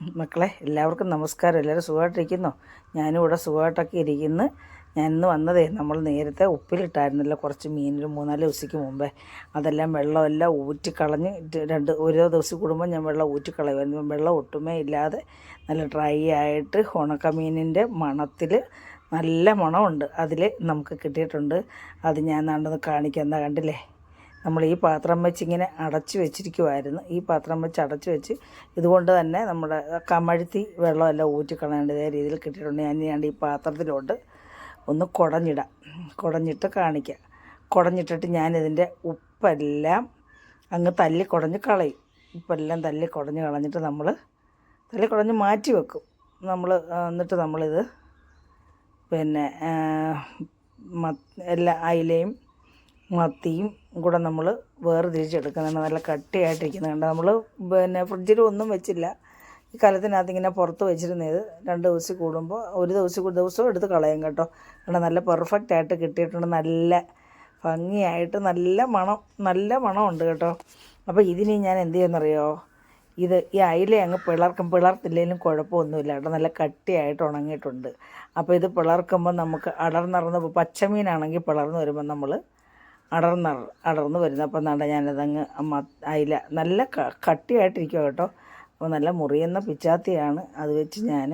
മക്കളെ എല്ലാവർക്കും നമസ്കാരം. എല്ലാവരും സുഖമായിട്ടിരിക്കുന്നോ? ഞാനും ഇവിടെ സുഖമായിട്ടൊക്കെ ഇരിക്കുന്നു. ഞാൻ ഇന്ന് വന്നതേ നമ്മൾ നേരത്തെ ഉപ്പിലിട്ടായിരുന്നല്ലോ കുറച്ച് മീൻ മൂന്നാൽ ദിവസത്തേക്ക് മുമ്പേ. അതെല്ലാം വെള്ളമെല്ലാം ഊറ്റിക്കളഞ്ഞ് രണ്ട് ഓരോ ദിവസം കൂടുമ്പോൾ ഞാൻ വെള്ളം ഊറ്റിക്കളയുമായിരുന്നു. വെള്ളം ഒട്ടുമേ ഇല്ലാതെ നല്ല ഡ്രൈ ആയിട്ട് ഉണക്കമീനിന്റെ മണത്തിൽ നല്ല മണമുണ്ട്. അതിൽ നമുക്ക് കിട്ടിയിട്ടുണ്ട്. അത് ഞാൻ നാണ്ടെന്ന് കാണിക്കാം. എന്താ കണ്ടില്ലേ? നമ്മൾ ഈ പാത്രം വെച്ച് ഇങ്ങനെ അടച്ചു വെച്ചിരിക്കുമായിരുന്നു ഈ പാത്രം വെച്ച് അടച്ച് വെച്ച് ഇതുകൊണ്ട് തന്നെ നമ്മുടെ കമഴ്ത്തി വെള്ളമെല്ലാം ഊറ്റിക്കളയേണ്ടതായ രീതിയിൽ കിട്ടിയിട്ടുണ്ട്. ഞാൻ ഞാൻ ഈ പാത്രത്തിലോട്ട് ഒന്ന് കുടഞ്ഞിടാം. കുടഞ്ഞിട്ട് കാണിക്കാം. കുടഞ്ഞിട്ടിട്ട് ഞാനിതിന്റെ ഉപ്പെല്ലാം അങ്ങ് തല്ലി കുടഞ്ഞ് കളയും. ഉപ്പെല്ലാം തല്ലി കുടഞ്ഞ് കളഞ്ഞിട്ട് നമ്മൾ തല്ലി കുടഞ്ഞ് മാറ്റി വെക്കും. നമ്മൾ എന്നിട്ട് നമ്മളിത് പിന്നെ എല്ലാ അയിലയും മത്തിയും കൂടെ നമ്മൾ വേർതിരിച്ചെടുക്കുന്നുണ്ട്. നല്ല കട്ടിയായിട്ടിരിക്കുന്നത് കണ്ട്? നമ്മൾ പിന്നെ ഫ്രിഡ്ജിൽ ഒന്നും വെച്ചില്ല. ഈ കാലത്തിനകത്ത് ഇങ്ങനെ പുറത്ത് വെച്ചിരുന്നത് രണ്ട് ദിവസം കൂടുമ്പോൾ ഒരു ദിവസം ദിവസവും എടുത്ത് കളയും കേട്ടോ. കാരണം നല്ല പെർഫെക്റ്റ് ആയിട്ട് കിട്ടിയിട്ടുണ്ട്. നല്ല ഭംഗിയായിട്ട് നല്ല മണം നല്ല മണമുണ്ട് കേട്ടോ. അപ്പോൾ ഇതിന് ഞാൻ എന്ത് ചെയ്യുമെന്നറിയോ? ഇത് ഈ അയില അങ്ങ് പിളർക്കും. പിളർത്തില്ലെങ്കിലും കുഴപ്പമൊന്നുമില്ല കേട്ടോ. നല്ല കട്ടിയായിട്ട് ഉണങ്ങിയിട്ടുണ്ട്. അപ്പോൾ ഇത് പിളർക്കുമ്പോൾ നമുക്ക് അടർന്നറന്ന് പച്ചമീനാണെങ്കിൽ പിളർന്ന് വരുമ്പോൾ നമ്മൾ അടർന്ന അടർന്ന് വരുന്നത് അപ്പം നട ഞാനതങ്ങ് അയില നല്ല കട്ടിയായിട്ടിരിക്കുക കേട്ടോ. അപ്പോൾ നല്ല മുറിയുന്ന പിച്ചാത്തിയാണ്. അത് വെച്ച് ഞാൻ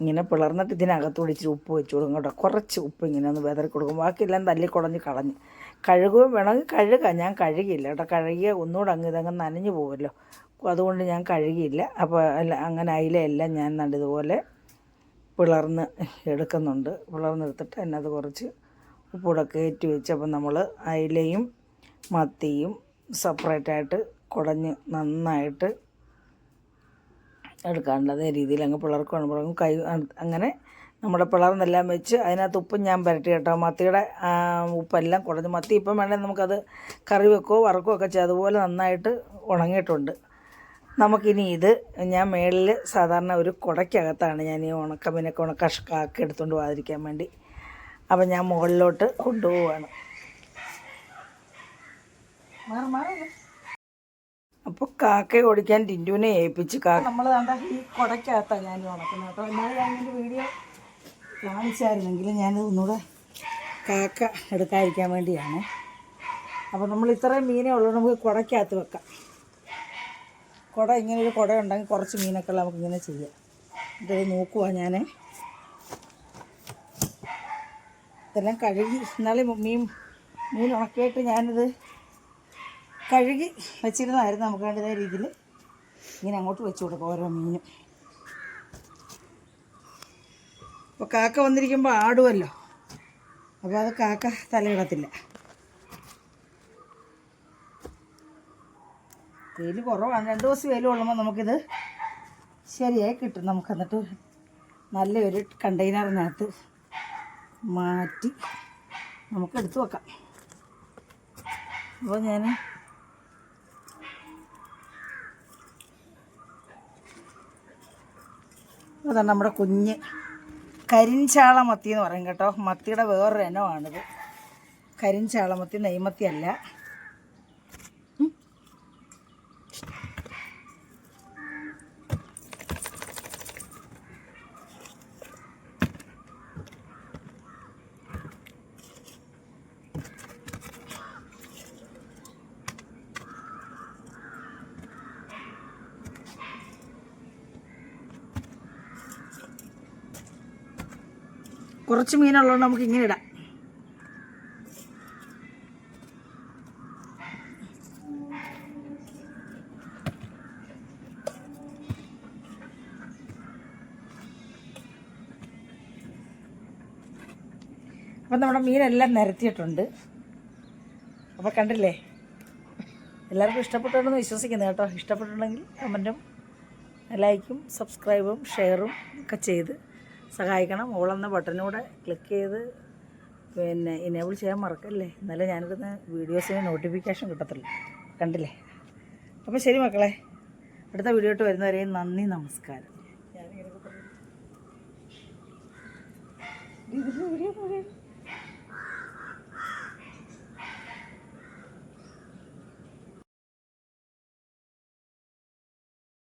ഇങ്ങനെ പിളർന്നിട്ട് ഇതിനകത്ത് ഇച്ചിരി ഉപ്പ് വെച്ച് കൊടുക്കും കേട്ടോ. കുറച്ച് ഉപ്പ് ഇങ്ങനെ ഒന്ന് വിതറി കൊടുക്കും. ബാക്കിയെല്ലാം തല്ലി കുടഞ്ഞ് കളഞ്ഞ്. കഴുകുകയും വേണമെങ്കിൽ കഴുകാം. ഞാൻ കഴുകിയില്ല കേട്ടോ. കഴുകിയ ഒന്നുകൂടെ അങ്ങ് ഇതങ്ങ് നനഞ്ഞു പോകുമല്ലോ അതുകൊണ്ട് ഞാൻ കഴുകിയില്ല. അപ്പോൾ അങ്ങനെ അയിലയെല്ലാം ഞാൻ നല്ലതുപോലെ പിളർന്ന് എടുക്കുന്നുണ്ട്. പിളർന്നെടുത്തിട്ട് എന്നത് കുറച്ച് ഉപ്പൂടെ കയറ്റി വെച്ചപ്പോൾ നമ്മൾ അയിലയും മത്തിയും സെപ്പറേറ്റായിട്ട് കുടഞ്ഞ് നന്നായിട്ട് എടുക്കാറുണ്ട്. അതേ രീതിയിൽ അങ്ങ് പിളർക്കുകയാണ് പിളർക്കും കൈ അങ്ങനെ നമ്മുടെ പിളർന്നെല്ലാം വെച്ച് അതിനകത്ത് ഉപ്പും ഞാൻ പുരട്ടി കേട്ടോ. മത്തിയുടെ ഉപ്പെല്ലാം കുടഞ്ഞ് മത്തി ഇപ്പം വേണമെങ്കിൽ നമുക്കത് കറി വെക്കുകയോ വറക്കുകയോ ഒക്കെ ചെയ്ത് അതുപോലെ നന്നായിട്ട് ഉണങ്ങിയിട്ടുണ്ട്. നമുക്കിനി ഇത് ഞാൻ മേളിൽ സാധാരണ ഒരു കുടയ്ക്കകത്താണ് ഞാൻ ഈ ഉണക്കമീനൊക്കെ ഉണക്കഷ്കാക്കി എടുത്തുകൊണ്ട് പോകാതിരിക്കാൻ വേണ്ടി അപ്പം ഞാൻ മുകളിലോട്ട് കൊണ്ടുപോവാണ്. അപ്പോൾ കാക്ക ഓടിക്കാൻ ടിന്റുവിനെ ഏൽപ്പിച്ച് കാക്ക നമ്മൾ കണ്ട ഈ കുടയ്ക്കകത്താണ് ഞാൻ ഉണക്കുന്നത്. കേട്ടോ എന്നാൽ ഞാൻ ഇതിന്റെ വീഡിയോ കാണിച്ചായിരുന്നെങ്കിൽ ഞാനിത് ഒന്നുകൂടെ കാക്ക എടുക്കാതിരിക്കാൻ വേണ്ടിയാണ്. അപ്പോൾ നമ്മൾ ഇത്രയും മീനേ ഉള്ളൂ. നമുക്ക് കുടയ്ക്കകത്ത് വെക്കാം. കുട ഇങ്ങനെ ഒരു കുട ഉണ്ടെങ്കിൽ കുറച്ച് മീനൊക്കെ ഉള്ള നമുക്ക് ഇങ്ങനെ ചെയ്യാം. ഇത് നോക്കുവാ ഞാൻ ഇതെല്ലാം കഴുകി ഇന്നാളെ മീൻ മീൻ ഉണക്കിയിട്ട് ഞാനിത് കഴുകി വെച്ചിരുന്നതായിരുന്നു നമുക്ക് വേണ്ടതായ രീതിയിൽ. ഇങ്ങനെ അങ്ങോട്ട് വെച്ച് കൊടുക്കും ഓരോ മീനും. അപ്പോൾ കാക്ക വന്നിരിക്കുമ്പോൾ ആടുമല്ലോ അപ്പോൾ അത് കാക്ക തലയിടത്തില്ല. വെയിൽ കുറവാണ്. രണ്ട് ദിവസം വെയിൽ കൊള്ളുമ്പോൾ നമുക്കിത് ശരിയായി കിട്ടും. നമുക്ക് എന്നിട്ട് നല്ലൊരു കണ്ടെയ്നറിനകത്ത് മാറ്റി നമുക്ക് എടുത്തു വെക്കാം അപ്പോൾ ഞാൻ അതാണ് നമ്മുടെ കുഞ്ഞ് കരിഞ്ചാള മത്തി എന്ന് പറയും കേട്ടോ. മത്തിയുടെ വേറൊരു ഇനമാണിത്. കരിഞ്ചാള മത്തി നെയ്മത്തി അല്ല. കുറച്ച് മീനുള്ളതുകൊണ്ട് നമുക്ക് ഇങ്ങനെ ഇടാം. അപ്പം നമ്മുടെ മീനെല്ലാം നിരത്തിയിട്ടുണ്ട്. അപ്പോൾ കണ്ടില്ലേ? എല്ലാവർക്കും ഇഷ്ടപ്പെട്ടുണ്ടെന്ന് വിശ്വസിക്കുന്നു കേട്ടോ. ഇഷ്ടപ്പെട്ടുണ്ടെങ്കിൽ കമന്റും ലൈക്കും സബ്സ്ക്രൈബും ഷെയറും ഒക്കെ ചെയ്ത് സഹായിക്കണം. ഓളെന്ന ബട്ടനൂടെ ക്ലിക്ക് ചെയ്ത് പിന്നെ ഇനേബിൾ ചെയ്യാൻ മറക്കല്ലേ? എന്നാലേ ഞാനിടുന്ന വീഡിയോസിന് നോട്ടിഫിക്കേഷൻ കിട്ടത്തുള്ളൂ കണ്ടില്ലേ? അപ്പോൾ ശരി മക്കളെ. അടുത്ത വീഡിയോ ഇട്ട് വരുന്നവരെയും നന്ദി നമസ്കാരം. ഞാനിങ്ങനെ വീഡിയോ